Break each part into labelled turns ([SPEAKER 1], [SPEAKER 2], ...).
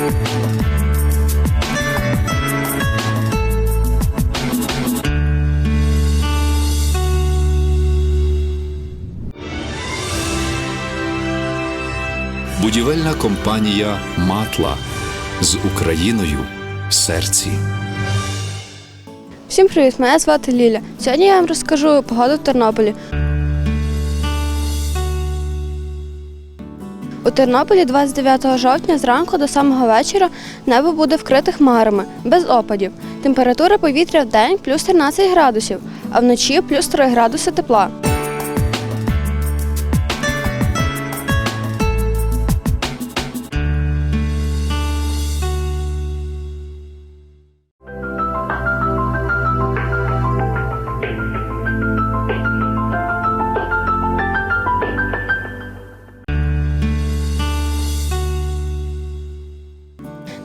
[SPEAKER 1] Будівельна компанія Матла з Україною в серці.
[SPEAKER 2] Всім привіт! Мене звати Ліля. Сьогодні я вам розкажу погоду в Тернополі. У Тернополі 29 жовтня зранку до самого вечора небо буде вкрите хмарами, без опадів. Температура повітря в день плюс 13 градусів, а вночі плюс 3 градуси тепла.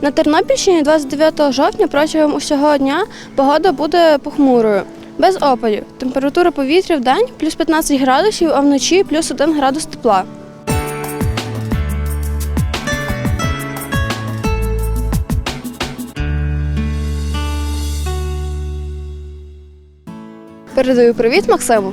[SPEAKER 2] На Тернопільщині 29 жовтня протягом усього дня погода буде похмурою, без опадів. Температура повітря в день плюс 15 градусів, а вночі плюс 1 градус тепла. Передаю привіт Максиму.